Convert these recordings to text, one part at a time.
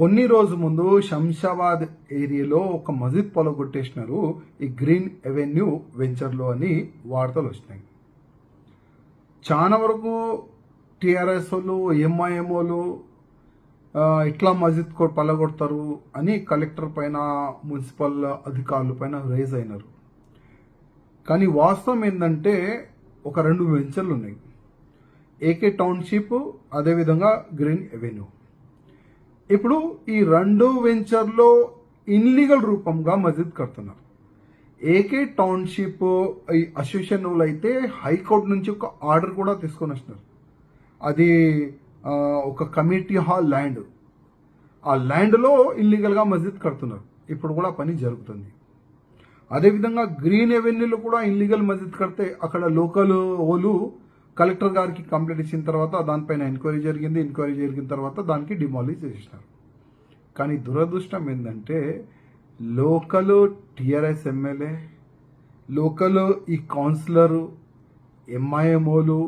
కొన్ని రోజు ముందు శంషాబాద్ ఏరియాలో ఒక మస్జిద్ పొలగొట్టేసినారు ఈ గ్రీన్ ఎవెన్యూ వెంచర్లో అని వార్తలు వచ్చినాయి. చాలా వరకు టీఆర్ఎస్ వాళ్ళు ఎంఐఎం వాళ్ళు ఇట్లా మస్జిద్ పలగొడతారు అని కలెక్టర్ పైన మున్సిపల్ అధికారుల పైన రేజ్ అయినారు. కానీ వాస్తవం ఏంటంటే ఒక రెండు వెంచర్లు ఉన్నాయి. ఏకే టౌన్షిప్ అదేవిధంగా గ్రీన్ ఎవెన్యూ ఇప్పుడు ఈ రెండు వెంచర్లో ఇన్లీగల్ రూపంగా మసీద్ కడుతున్నారు. ఏకే టౌన్షిప్ ఈ అసోసియేషన్ వాళ్ళు అయితే హైకోర్టు నుంచి ఒక ఆర్డర్ కూడా తీసుకొని వచ్చినారు అది ఒక కమిటీ హాల్ ల్యాండ్. ఆ ల్యాండ్లో ఇల్లీగల్గా మస్జిద్ కడుతున్నారు. ఇప్పుడు కూడా పని జరుగుతుంది. అదేవిధంగా గ్రీన్ ఎవెన్యూలో కూడా ఇల్లీగల్ మస్జిద్ కడితే అక్కడ లోకల్ వాళ్ళు కలెక్టర్ గారికి కంప్లైంట్ ఇచ్చిన తర్వాత దానిపైన ఎంక్వైరీ జరిగింది. ఎంక్వైరీ జరిగిన తర్వాత దానికి డిమాలిష్ చేసినారు. కానీ దురదృష్టం ఏంటంటే లోకల్ టీఆర్ఎస్ ఎమ్మెల్యే లోకల్ ఈ కౌన్సిలరు ఎంఐఎంఓలు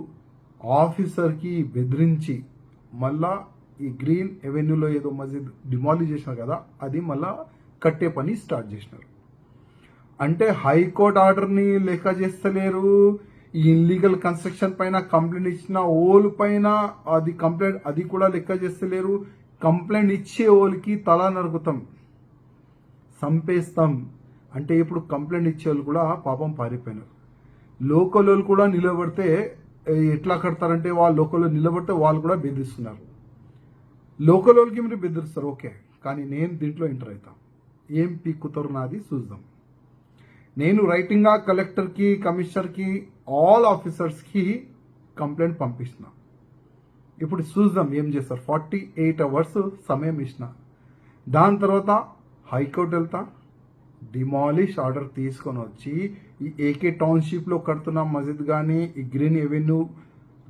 ఆఫీసర్కి బెదిరించి మళ్ళా ఈ గ్రీన్ ఎవెన్యూలో ఏదో మస్జిద్ డిమాలిష్ చేసినారు కదా అది మళ్ళా కట్టే పని స్టార్ట్ చేసినారు. అంటే హైకోర్టు ఆర్డర్ని లెక్క చేస్తలేరు. ఈ ఇల్లీగల్ కన్స్ట్రక్షన్ పైన కంప్లైంట్ ఇచ్చిన ఓల్ పైన అది కంప్లైంట్ అది కూడా లెక్క చేస్తలేరు. కంప్లైంట్ ఇచ్చే ఓలికి తల నరుకుతాం. సంపేస్తాం అంటే ఇప్పుడు కంప్లైంట్ ఇచ్చే వాళ్ళు కూడా పాపం పారిపోయినారు. లోకల్ వాళ్ళు కూడా నిలబడితే ఎట్లా కడతారంటే వాళ్ళు లోకల్ నిలబడితే వాళ్ళు కూడా బెదిరిస్తున్నారు. లోకల్ వాళ్ళకి మీరు బెదిరిస్తారు ఓకే. కానీ నేను దీంట్లో ఎంటర్ అవుతాం. ఏం పీక్కుతారు నాది చూద్దాం. నేను రైటింగ్గా కలెక్టర్కి కమిషనర్కి ఆల్ ఆఫీసర్స్కి కంప్లైంట్ పంపించిన ఇప్పుడు చూద్దాం ఏం చేస్తారు. ఫార్టీ ఎయిట్ అవర్స్ సమయం ఇచ్చిన దాని తర్వాత హైకోర్టు వెళ్తా. డిమాలిష్ ఆర్డర్ తీసుకొని వచ్చి ఈ ఏకే టౌన్షిప్లో కడుతున్న మస్జిద్ కానీ ఈ గ్రీన్ ఎవెన్యూ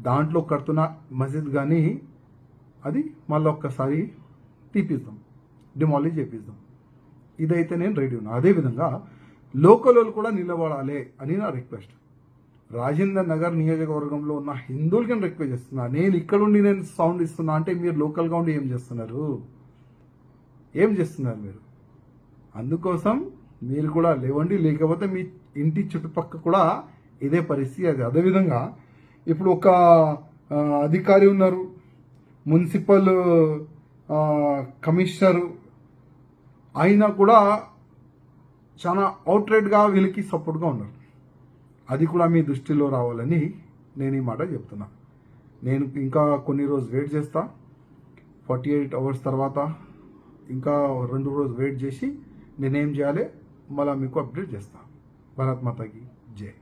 దాంట్లో కడుతున్న మస్జిద్ కానీ అది మళ్ళీ ఒక్కసారి తీపిద్దాం. డిమాలిష్ చేపిద్దాం. ఇదైతే నేను రెడీ ఉన్నా. అదేవిధంగా లోకల్ కూడా నిలబడాలి అని నా రిక్వెస్ట్. రాజేందర్ నగర్ నియోజకవర్గంలో ఉన్న హిందువులకి నేను రిక్వెస్ట్ చేస్తున్నా. నేను ఇక్కడ ఉండి నేను సౌండ్ ఇస్తున్నా అంటే మీరు లోకల్గా ఉండి ఏం చేస్తున్నారు? ఏం చేస్తున్నారు మీరు? అందుకోసం మీరు కూడా లేవండి లేకపోతే మీ ఇంటి చుట్టుపక్క కూడా ఇదే పరిస్థితి. అది అదేవిధంగా ఇప్పుడు ఒక అధికారి ఉన్నారు మున్సిపల్ కమిషనరు. అయినా కూడా చాలా అవుట్రైట్గా వీళ్ళకి సపోర్ట్గా ఉన్నారు. అది కూడా మీ దృష్టిలో రావాలని నేను ఈ మాట చెప్తున్నా. నేను ఇంకా కొన్ని రోజు వెయిట్ చేస్తా. ఫార్టీ ఎయిట్ అవర్స్ తర్వాత ఇంకా రెండు రోజు వెయిట్ చేసి నేనేం చేయాలి? మళ్ళీ మీకు అప్డేట్ చేస్తా. భారత్ మాతాకి జై